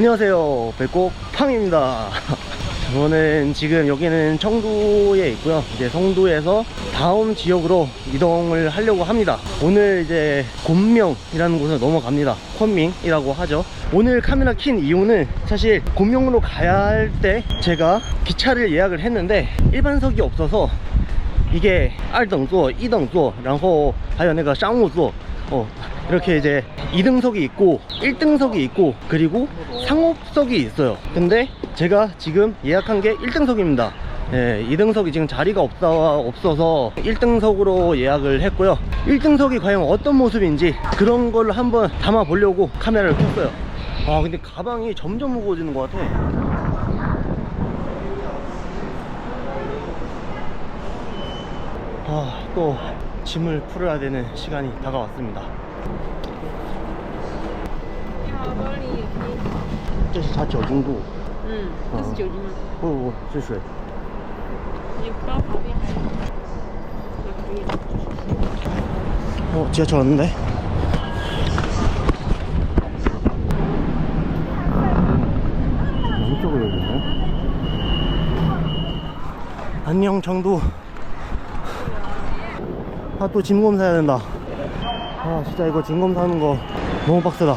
안녕하세요 백곡팡입니다 저는 지금 여기는 청도에 있고요 이제 성도에서 다음 지역으로 이동을 하려고 합니다 오늘 이제 곤명이라는 곳을 넘어갑니다 콘밍이라고 하죠 오늘 카메라 킨 이유는 사실 곤명으로 가야 할 때 제가 기차를 예약을 했는데 일반석이 없어서 이게 2等座, 2等座,然后还有那个商务座 어, 이렇게 이제 2등석이 있고 1등석이 있고 그리고 상업석이 있어요. 근데 제가 지금 예약한 게 1등석입니다. 예, 2등석이 지금 자리가 없어, 없어서 1등석으로 예약을 했고요. 1등석이 과연 어떤 모습인지 그런 걸 한번 담아 보려고 카메라를 켰어요. 아 근데 가방이 점점 무거워지는 것 같아. 아, 또 짐을 풀어야 되는 시간이 다가왔습니다. 你好，包里也可以。这是它酒精度，嗯，这是酒精吗？不不不是水。你包旁边还有。那可以。 어, 지하철 왔는데? 이쪽으로 여기네. 안녕, 청도. 아, 또 짐검 사야 된다. 아, 진짜 이거 짐검 사는 거 너무 빡세다.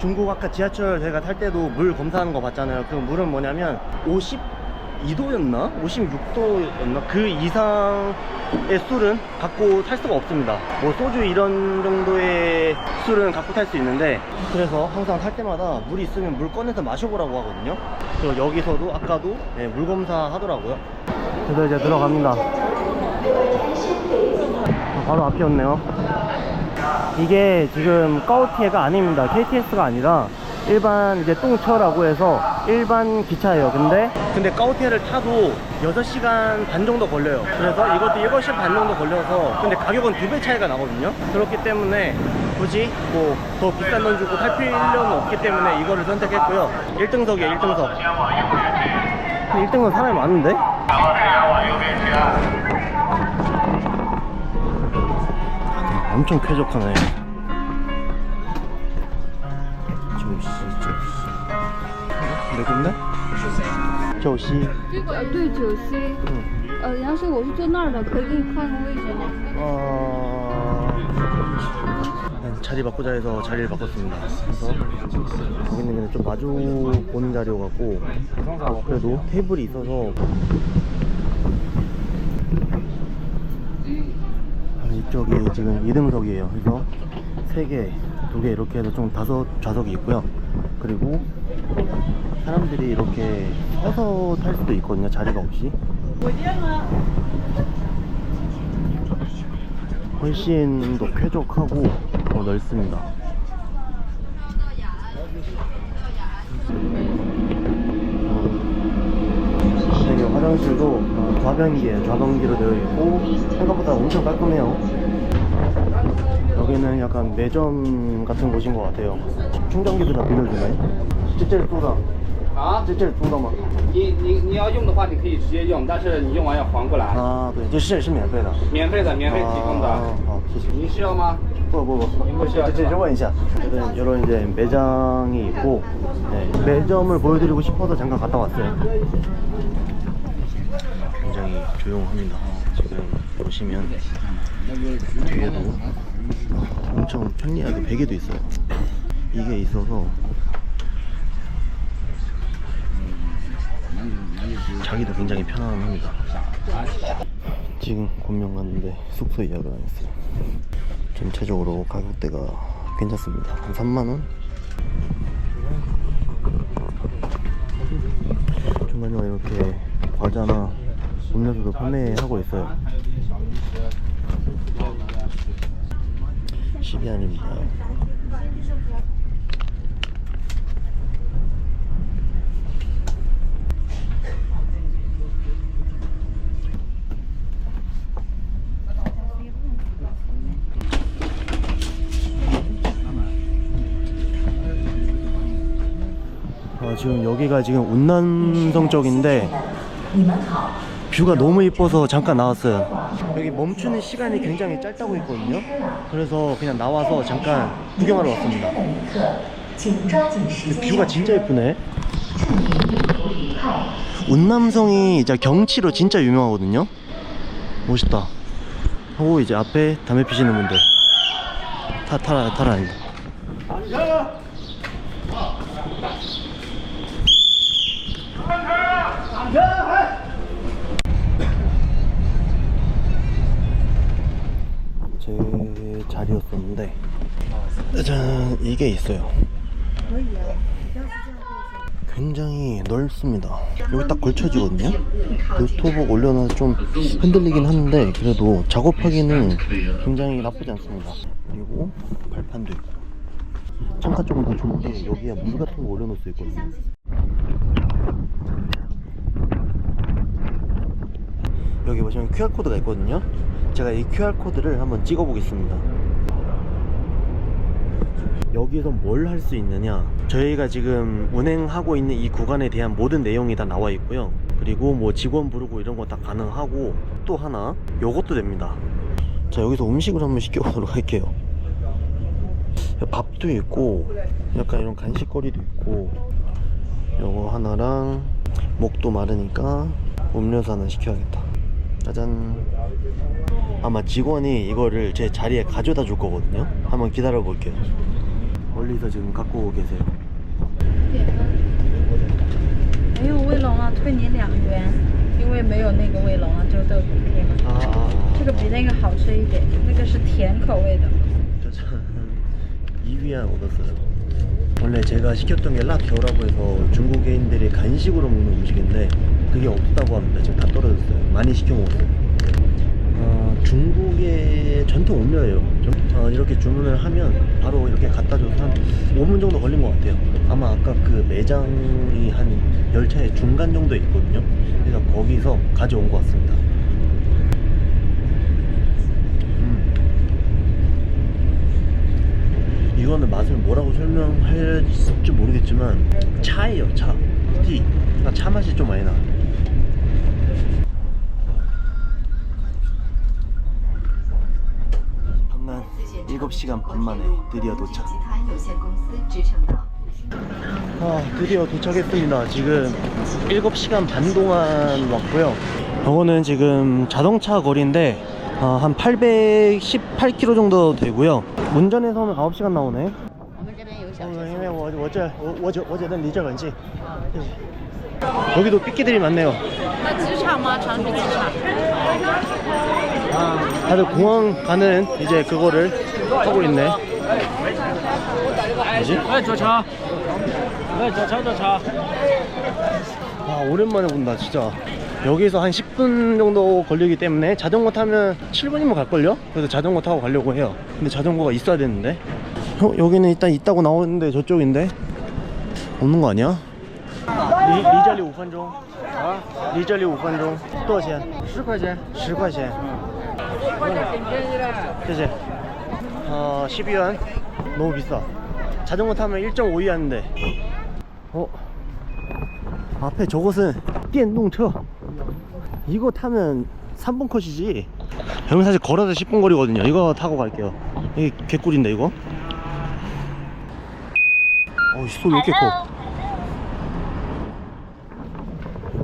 중국 아까 지하철 저희가 탈 때도 물 검사하는 거 봤잖아요. 그 물은 뭐냐면 52도였나? 56도였나? 그 이상의 술은 갖고 탈 수가 없습니다. 뭐 소주 이런 정도의 술은 갖고 탈 수 있는데 그래서 항상 탈 때마다 물이 있으면 물 꺼내서 마셔보라고 하거든요. 그리고 여기서도 아까도 네, 물 검사 하더라고요. 그래서 이제 들어갑니다. 아, 바로 앞이었네요. 이게 지금 까오티에가 아닙니다. KTX가 아니라 일반 이제 똥처라고 해서 일반 기차예요. 근데 근데 까오티에를 타도 6시간 반 정도 걸려요. 그래서 이것도 7시간 반 정도 걸려서 근데 가격은 두 배 차이가 나거든요. 그렇기 때문에 굳이 뭐 더 비싼 돈 주고 탈 필요는 없기 때문에 이거를 선택했고요. 1등석이에요, 1등석. 1등석 사람이 많은데? 엄청 쾌적하네. 조시, 조시. 내 건데? 조시. 呃，对，九 C。呃，杨师，我是坐那儿的，可以给你换个位置吗？ 어... 네, 자리 바꾸자 해서 자리를 바꿨습니다. 그래서 여기는 그냥 좀 마주 보는 자리여갖고 아, 그래도 테이블이 있어서 아, 이쪽이 지금 2등석이에요. 그래서 3개, 2개 이렇게 해서 총 다섯 좌석이 있고요. 그리고 사람들이 이렇게 서서 탈 수도 있거든요. 자리가 없이. 훨씬 더 쾌적하고 더 넓습니다. 어, 되게 화장실도 어, 좌변기에 좌변기로 되어 있고 생각보다 엄청 깔끔해요. 여기는 약간 매점 같은 곳인 것 같아요. 충전기도 다 빌려주네. 这这是租的，啊，这这是租的吗？你你你要用的话，你可以直接用，但是你用完要还过来，啊，对，这是是免费的。免费的，免费提供的。啊好，谢谢。您需要吗？ 어, 뭐, 뭐뭐 인물샷 이런, 이런 이제 매장이 있고 네, 매점을 보여드리고 싶어서 잠깐 갔다 왔어요. 굉장히 조용합니다. 어, 지금 보시면 뒤에도 엄청 편리하게 베개도 있어요. 이게 있어서 자기도 굉장히 편안합니다. 지금 곤명 갔는데 숙소 예약을 안 했어요. 전체적으로 가격대가 괜찮습니다. 한 3만원? 중간중간 이렇게 과자나 음료수도 판매하고 있어요. 10위안입니다. 아, 지금 여기가 지금 운남성 쪽인데 뷰가 너무 이뻐서 잠깐 나왔어요. 여기 멈추는 시간이 굉장히 짧다고 했거든요. 그래서 그냥 나와서 잠깐 구경하러 왔습니다. 뷰가 진짜 예쁘네. 운남성이 이제 경치로 진짜 유명하거든요. 멋있다. 하고 이제 앞에 담배 피시는 분들 타 타라 타라 아니다. 제 자리였었는데 짜잔 이게 있어요. 굉장히 넓습니다. 여기 딱 걸쳐지거든요. 노트북 올려놔서 좀 흔들리긴 하는데 그래도 작업하기는 굉장히 나쁘지 않습니다. 그리고 발판도 있고. 창가 쪽은 더 좋은데 여기에 물 같은 거 올려놓을 수 있거든요 여기 보시면 QR코드가 있거든요. 제가 이 QR코드를 한번 찍어 보겠습니다. 여기서 뭘 할 수 있느냐? 저희가 지금 운행하고 있는 이 구간에 대한 모든 내용이 다 나와 있고요. 그리고 뭐 직원 부르고 이런 거 다 가능하고 또 하나 요것도 됩니다. 자 여기서 음식을 한번 시켜보도록 할게요. 밥도 있고 약간 이런 간식거리도 있고 요거 하나랑 목도 마르니까 음료수 하나 시켜야겠다 짜잔 아마 직원이 이거를 제 자리에 가져다 줄 거거든요 한번 기다려 볼게요 멀리서 지금 갖고 오고 계세요 没有卫龙啊，退你两元，因为没有那个卫龙啊，就这个补贴嘛。 아, 아, 아. 这个比那个好吃一点，那个是甜口味的。 짜잔 2위안 얻었어요 원래 제가 시켰던 게 라겨라고 해서 중국인들이 간식으로 먹는 음식인데 그게 없다고 합니다. 지금 다 떨어졌어요. 많이 시켜 먹었어요. 어, 중국의 전통 음료예요. 좀, 어, 이렇게 주문을 하면 바로 이렇게 갖다 줘서 한 5분 정도 걸린 것 같아요. 아마 아까 그 매장이 한 열차의 중간 정도에 있거든요. 그래서 거기서 가져온 것 같습니다. 음. 이거는 맛을 뭐라고 설명할지 모르겠지만 차예요 차. 티. 그러니까 차 맛이 좀 많이 나 방난 7시간 반 만에 드디어 도착 集团有限公司支撑到。 아, 드디어 도착했습니다. 지금 7시간 반 동안 왔고요. 이거는 지금 자동차 거리인데 아, 한 818km 정도 되고요. 운전해서는 9시간 나오네. 我们这边有小 어, 因为我我这我我觉我觉得离这很近. 여기도 삐끼들이 많네요. 아, 다들 공항 가는 이제 그거를 하고 있네. 뭐지? 아, 오랜만에 본다, 진짜. 여기서 한 10분 정도 걸리기 때문에 자전거 타면 7분이면 갈걸요? 그래서 자전거 타고 가려고 해요. 근데 자전거가 있어야 되는데. 어, 여기는 일단 있다고 나오는데 저쪽인데? 없는 거 아니야? 리, 리절리 5分钟 아? 리절리 5分钟多少钱?10块钱10块钱 谢谢 어 12yuan 너무 비싸 자전거 타면 1.5yuan인데 어? 앞에 저것은 电动车 이거 타면 3분 컷이지 여기 사실 걸어서 10분 거리거든요 이거 타고 갈게요 이게 개꿀인데 이거 어이 소리 왜 이렇게 커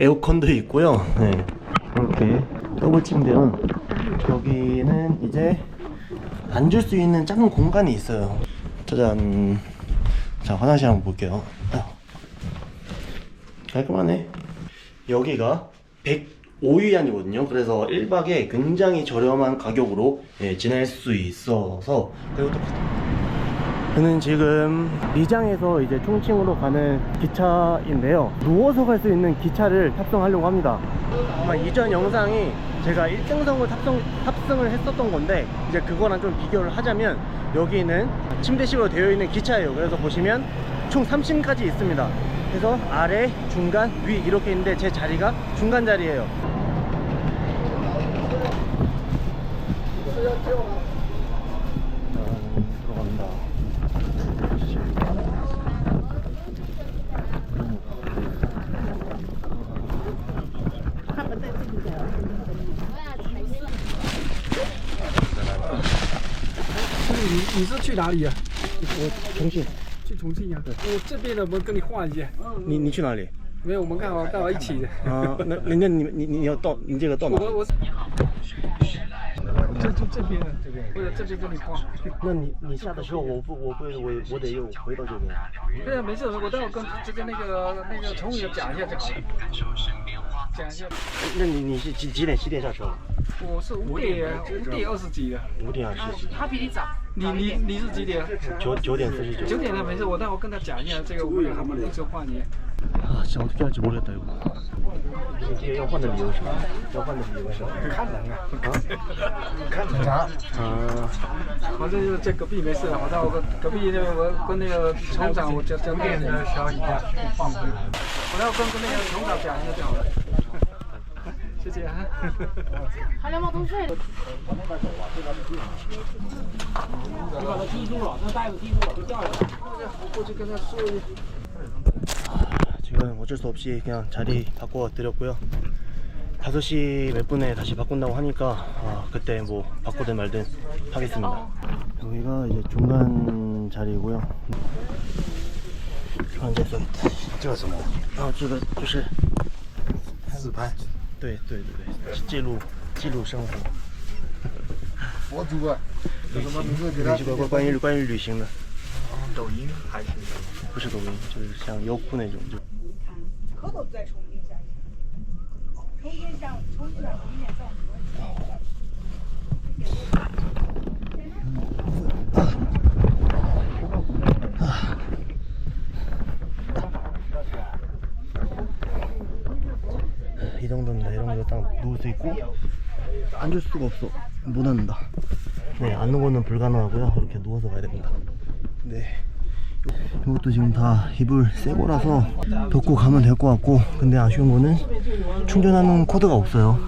에어컨도 있고요. 네. 이렇게 더블 침대는 여기는 이제 앉을 수 있는 작은 공간이 있어요. 짜잔. 자, 화장실 한번 볼게요. 아휴. 깔끔하네. 여기가 105위안이거든요. 그래서 1박에 굉장히 저렴한 가격으로 예, 지낼 수 있어서 그리고 또 저는 지금 미장에서 이제 충칭으로 가는 기차인데요. 누워서 갈 수 있는 기차를 탑승하려고 합니다. 아마 이전 영상이 제가 1등석을 탑승, 탑승을 했었던 건데 이제 그거랑 좀 비교를 하자면 여기는 침대식으로 되어 있는 기차예요. 그래서 보시면 총 3층까지 있습니다. 그래서 아래, 중간, 위 이렇게 있는데 제 자리가 중간 자리예요. 去哪里呀、我重庆，去重庆呀、我这边的，我跟你换一下。你你去哪里？没有，我们刚好刚好一起的。啊，那那那你你你你要到你这个到哪？我我这这这边的，这边，或者这边跟你换。那你你下的时候我不我不我我得又回到这边。对啊，没事，我待会跟这个那个那个乘务员讲一下就好了。讲一下，那你你是几几点几点下车？我是五点五点二十几的，五点二十几，他比你早。你你你是几点？九九点四十九。九点的没事，我待会跟他讲一下这个物业他们的这个换你。啊，想在直播里待会。要换的理由是啥？要换的理由是？看人啊！啊，看警察。啊，反正就是在隔壁没事，我像我跟隔壁那个我跟那个厂长我讲讲电的消息，一下放回来。我要跟跟那个厂长讲一下就好了。谢谢啊。还两毛多税。过去跟他说一下。 지금 어쩔 수 없이 그냥 자리 바꿔 드렸고요. 5시 몇 분에 다시 바꾼다고 하니까 아, 그때 뭐 바꾸든 말든 하겠습니다. 여기가 이제 중간 자리고요. 중간座这个什么？啊，这个就是自拍。 对对对对，记录记录生活。我主啊，有什么名字给他旅？关关于关于旅行的，抖音还是不是抖音，就是像优酷那种，就이 누울 수 있고 앉을 수가 없어. 못 앉는다. 네, 앉는 거는 불가능하고요. 이렇게 누워서 가야 됩니다. 네. 이것도 지금 다 이불 새 거라서 덮고 가면 될 것 같고 근데 아쉬운 거는 충전하는 코드가 없어요.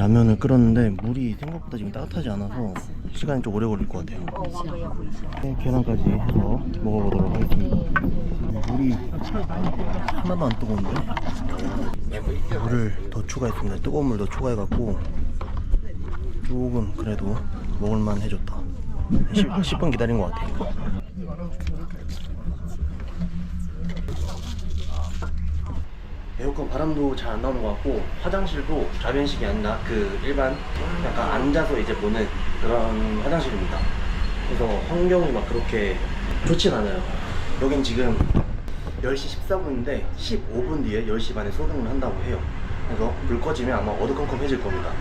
라면을 끓였는데 물이 생각보다 지금 따뜻하지 않아서 시간이 좀 오래 걸릴 것 같아요. 네, 계란까지 해서 먹어보도록 하겠습니다. 물이 하나도 안 뜨거운데? 물을 더 추가했습니다. 뜨거운 물 더 추가해갖고 조금 그래도 먹을만 해졌다. 10, 10분 기다린 것 같아요. 에어컨 바람도 잘 안 나오는 것 같고 화장실도 좌변식이 아니라 그 일반 약간 앉아서 이제 보는 그런 화장실입니다. 그래서 환경이 막 그렇게 좋진 않아요. 여긴 지금 10시 14분인데 15분 뒤에 10시 반에 소등을 한다고 해요. 그래서 불 꺼지면 아마 어두컴컴해질 겁니다.